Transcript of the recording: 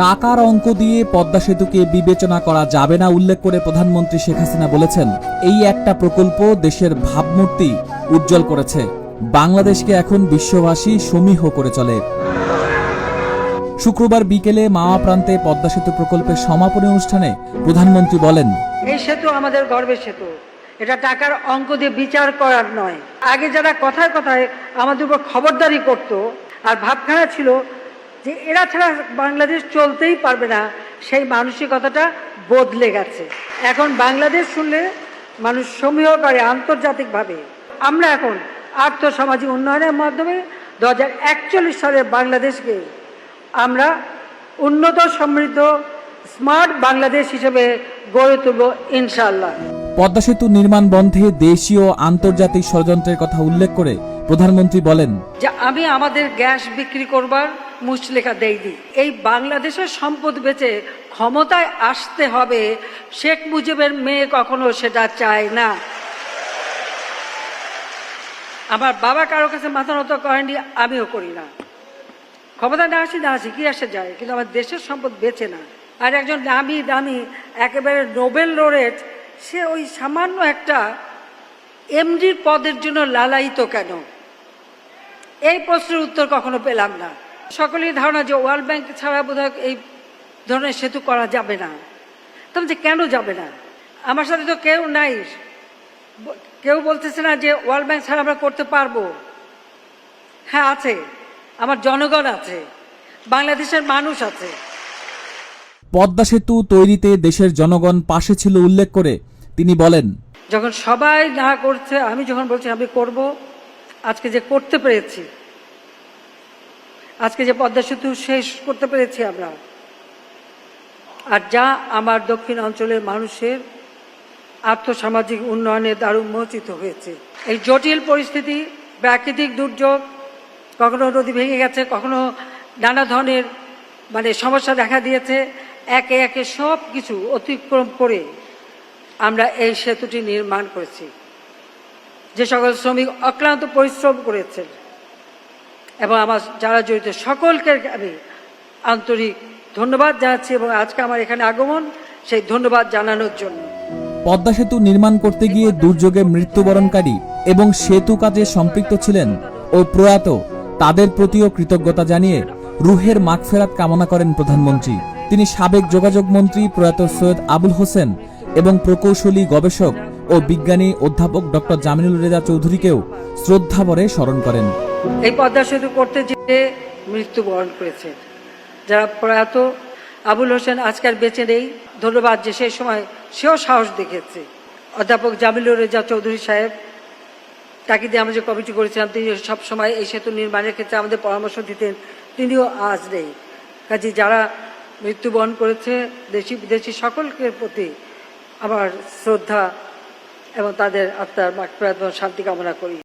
টাকার অঙ্ক দিয়ে পদ্মা সেতুকে বিবেচনা করা যাবে না উল্লেখ করে প্রধানমন্ত্রী শেখ হাসিনা বলেছেন, এই একটা প্রকল্প দেশের ভাবমূর্তি উজ্জ্বল করেছে। বাংলাদেশকে এখন বিশ্ববাসী সমীহ করে চলে। শুক্রবার বিকেলে মাওয়া প্রান্তে পদ্মা সেতু প্রকল্পের সমাপনী অনুষ্ঠানে প্রধানমন্ত্রী বলেন, এই সেতু আমাদের গর্বের সেতু। এটা টাকার অঙ্ক দিয়ে বিচার করার নয়। আগে যারা কথায় কথায় আমাদের উপর খবরদারি করত, আর ভাবখানা ছিল যে এরা ছাড়া বাংলাদেশ চলতেই পারবে না সেই মানসিকতাটা বদলে গেছে। এখন বাংলাদেশ শুনলে মানুষ সমীহ করে আন্তর্জাতিকভাবে। আমরা এখন আর্থসামাজিক উন্নয়নের মাধ্যমে দু হাজার একচল্লিশ সালে বাংলাদেশকে আমরা উন্নত সমৃদ্ধ স্মার্ট বাংলাদেশ হিসেবে গড়ে তুলব ইনশাল্লাহ পদ্মা সেতু নির্মাণ বন্ধে দেশীয় আন্তর্জাতিক ষড়যন্ত্রের কথা উল্লেখ করে প্রধানমন্ত্রী বলেন যে আমি আমাদের গ্যাস বিক্রি করবার মুচলেখা দেইনি এই বাংলাদেশের সম্পদ বেচে ক্ষমতায় আসতে হবে, শেখ মুজিবের মেয়ে কখনো সেটা চায় না। আমার বাবা কারও কাছে মাথা নত করেনি আমিও করি না। ক্ষমতা না আসি না আসি, কি আসে যায়, কিন্তু আমার দেশের সম্পদ বেচে না। আর একজন দামি দামি, একেবারে নোবেল লোরেট সে ওই সামান্য একটা এমডির পদের জন্য লালায়িত কেন? এই প্রশ্নের উত্তর কখনো পেলাম না। সকলেই ধারণা যে ওয়ার্ল্ড ব্যাংক ছাড়া বোধহয় এই ধরনের সেতু করা যাবে না। তবে যে কেন যাবে না? আমার সাথে তো কেউ নাই। কেউ বলতেছে না যে ওয়ার্ল্ড ব্যাংক ছাড়া আমরা করতে পারব। হ্যাঁ আছে। আমার জনগণ আছে। বাংলাদেশের মানুষ আছে। পদ্মা সেতু তৈরিতে দেশের জনগণ পাশে ছিল উল্লেখ করে। তিনি বলেন যখন সবাই না করছে আমি যখন বলছি আমি করব আজকে যে করতে পেরেছি আজকে যে পদ্মা সেতু শেষ করতে পেরেছি আমরা। আর যা আমার দক্ষিণ অঞ্চলের মানুষের আর্থসামাজিক উন্নয়নে দারুণ মোচিত হয়েছে। এই জটিল পরিস্থিতি, প্রাকৃতিক দুর্যোগ কখনো নদী ভেঙে গেছে, কখনো নানা ধরনের মানে সমস্যা দেখা দিয়েছে। একে একে সব কিছু অতিক্রম করে আমরা এই সেতুটি নির্মাণ করেছি। যে সকল শ্রমিক অক্লান্ত পরিশ্রম করেছেন এবং আমার যারা জড়িত, সকলকে আমি আন্তরিক ধন্যবাদ জানাচ্ছি এবং আজকে আমার এখানে আগমন, সেই ধন্যবাদ জানানোর জন্য। পদ্মা সেতু নির্মাণ করতে গিয়ে দুর্যোগে মৃত্যুবরণকারী এবং সেতু কাজে সম্পৃক্ত ছিলেন ও প্রয়াত তাদের প্রতিও কৃতজ্ঞতা জানিয়ে রুহের মাগফেরাত কামনা করেন প্রধানমন্ত্রী। তিনি সাবেক যোগাযোগ মন্ত্রী প্রয়াত সৈয়দ আবুল হোসেন এবং প্রকৌশলী, গবেষক ও বিজ্ঞানী অধ্যাপক ডক্টর জামিনুল রেজা চৌধুরীকেও শ্রদ্ধাভরে স্মরণ করেন। এই পদ্মা সেতু করতে যেয়ে মৃত্যুবরণ করেছে। যারা প্রয়াত আবুল হোসেন আজকাল বেঁচে নেই, ধন্যবাদ যে সেই সময় সেও সাহস দেখেছে অধ্যাপক জামিলুর রেজা চৌধুরী সাহেব, তাকে দিয়ে আমরা যে কমিটি করেছিলাম, তিনি সবসময় এই সেতু নির্মাণের ক্ষেত্রে আমাদের পরামর্শ দিতেন, তিনিও আজ নেই। কাজে যারা মৃত্যুবরণ করেছে, দেশি বিদেশি সকলকে প্রতি আমার শ্রদ্ধা এবং তাদের আত্মার মাঠ শান্তি কামনা করি।